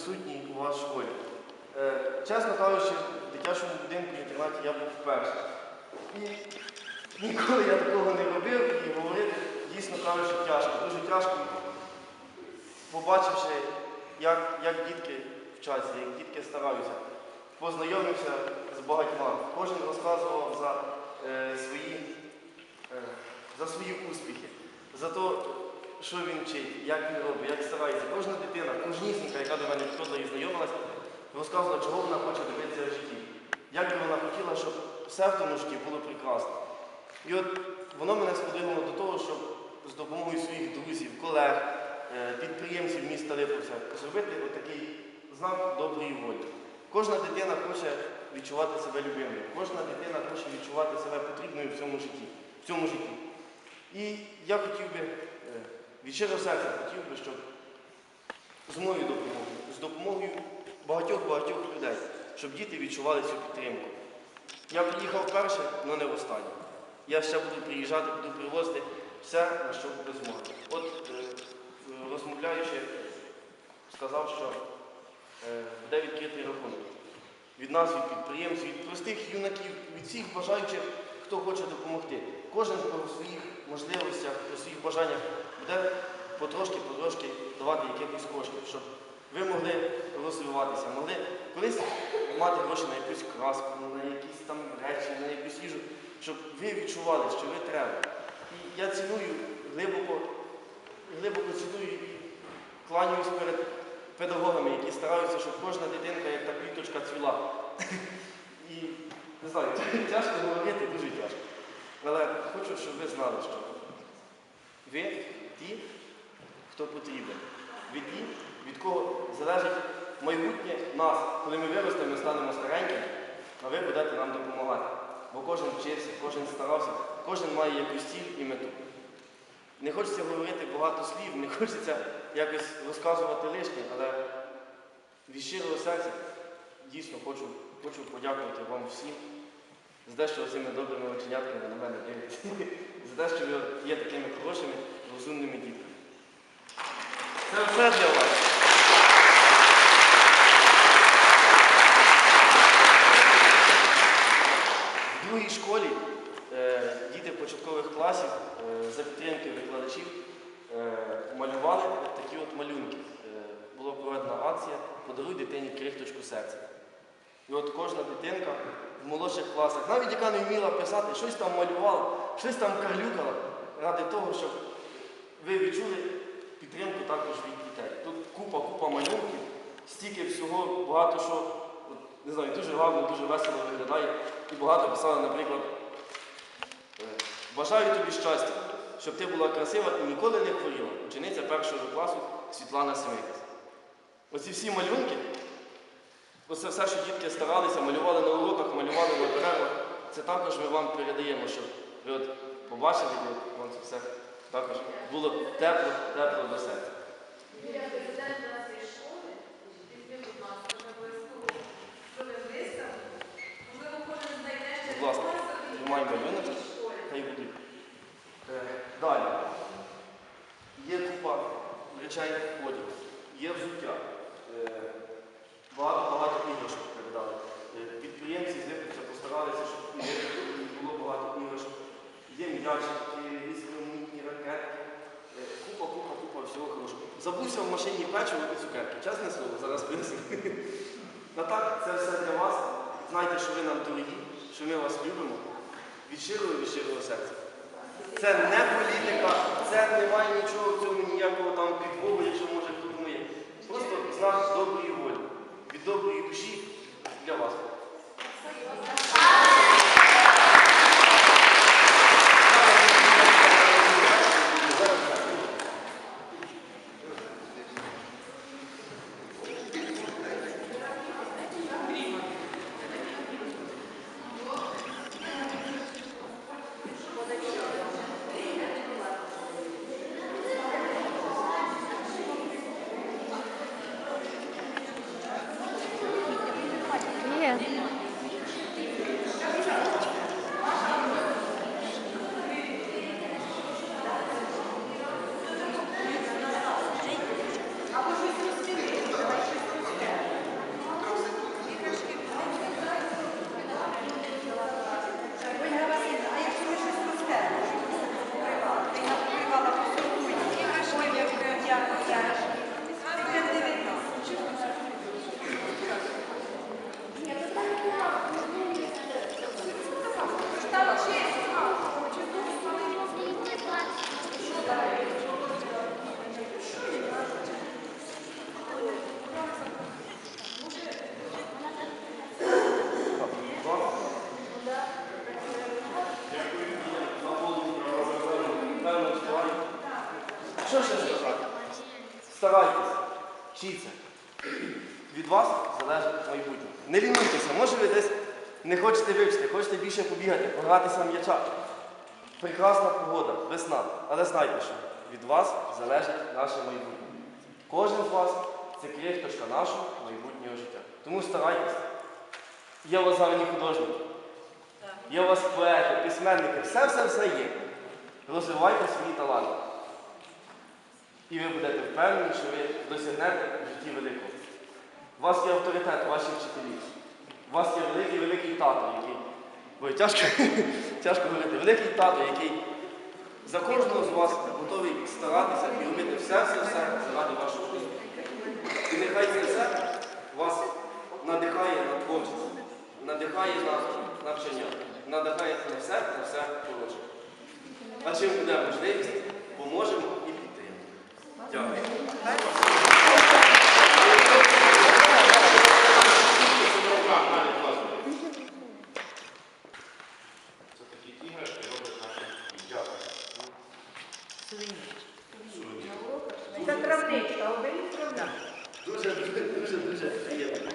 присутній у вас в школі. Е, Чесно кажучи, в дитячому будинку в інтернаті я був вперше. І ніколи я такого не робив і говорити, дійсно кажучи, тяжко. Дуже тяжко, побачивши, як, як дітки вчаться, як дітки стараються. Познайомився з багатьма. Кожен розказував за, е, свої, е, за свої успіхи, за те, що він вчить, як він робить, як старається. Кожна дитина, кожнісінька, яка до мене підходила і знайомилась, розказувала, чого вона хоче добитися в житті. Як би вона хотіла, щоб все в тому житті було прекрасно. І от воно мене сподвинуло до того, щоб з допомогою своїх друзів, колег, е, підприємців міста Липовця зробити отакий знак доброї волі. Кожна дитина хоче відчувати себе любимою, кожна дитина хоче відчувати себе потрібною в цьому житті. В цьому житті. І я хотів би, е, від щирого серця хотів би, щоб з моєю допомогою, з допомогою багатьох-багатьох людей, щоб діти відчували цю підтримку. Я приїхав вперше, але не востаннє. Я ще буду приїжджати, буду привозити все, на що буде змога. От е, розмовляючи, сказав, що е, буде відкритий рахунок. Від нас, від підприємців, від простих юнаків, від всіх бажаючих, хто хоче допомогти. Кожен по своїх можливостях, по своїх бажаннях буде потрошки-потрошки давати якихось коштів, щоб ви могли розвиватися, могли колись мати гроші на якусь краску, на якісь там речі, на якусь їжу, щоб ви відчували, що ви треба. І я ціную глибоко, глибоко ціную і кланяюсь перед педагогами, які стараються, щоб кожна дитинка, як та квіточка, цвіла. І не знаю, тяжко говорити, дуже тяжко. Але хочу, щоб ви знали, що ви ті, хто потрібен. Ви ті, від кого залежить майбутнє нас, коли ми виростемо, ми станемо старенькими, а ви будете нам допомагати. Бо кожен вчився, кожен старався, кожен має якусь ціль і мету. Не хочеться говорити багато слів, не хочеться якось розказувати лишнє, але від щирого серця дійсно хочу, хочу подякувати вам всім за те, що цими добрими оченятками на мене дивитеся, за те, що ви є такими хорошими, розумними дітками. Це все для вас. В другій школі е, діти початкових класів е, за підтримки викладачів е, малювали от такі от малюнки. Е, була проведена акція Подаруй дитині крихточку серця. І от кожна дитинка в молодших класах, навіть яка не вміла писати, щось там малювала, щось там карлюкала, ради того, щоб ви відчули підтримку також від дітей. Тут купа-купа малюнків, стільки всього, багато що, не знаю, дуже гарно, дуже весело виглядає. І багато писали, наприклад, е, бажаю тобі щастя, щоб ти була красива і ніколи не хворіла. Учениця першого класу Світлана Семикас. Оці всі малюнки, оце все, що дітки старалися, малювали на уроках, малювали на перервах, це також ми вам передаємо, щоб ви от побачили, і вам це все також було тепло, тепло візьми, будь ласка. Хай будуть. Е, Далі. Є купа речей одяг, є взуття. Е, Багато-багато іграшок передали. Е, Підприємці з Липця постаралися, щоб у них було багато іграшок. Є м'ячики, різноманітні ракетки. Е, Купа, купа, купа всього хорошого. Забувся в печиво і цукерки. Чесне слово, зараз принесу. А так, це все для вас. Знайте, що ви нам дорогі, що ми вас любимо від щирого від щирого серця. Це не політика, це немає нічого в цьому ніякого там підвогу, якщо може хто думає. Просто знак доброї волі, від доброї душі для вас. Є. від вас залежить майбутнє. Не лінуйтеся, може ви десь не хочете вивчити, хочете більше побігати, погратися м'яча. Прекрасна погода, весна. Але знайте, що від вас залежить наше майбутнє. Кожен з вас це крихточка нашого майбутнього життя. Тому старайтеся. Є у вас гарні художники, є у вас поети, письменники, все-все-все є. Розвивайте свої таланти. І ви будете впевнені, що ви досягнете в житті великого. У вас є авторитет, ваші вчителі. У вас є великий великий тато, який. Ой, тяжко, тяжко говорити. Великий тато, який за кожного з вас готовий старатися і робити все-все-все заради вашого життя. І нехай це все вас надихає на творчість, надихає на навчання, надихає на все, на все хороше. А чим буде можливість, поможемо Дякую. Це такі іграшки роблять наші дівчата. Це травничка, оберіть травна. Дуже, дуже, дуже приємно.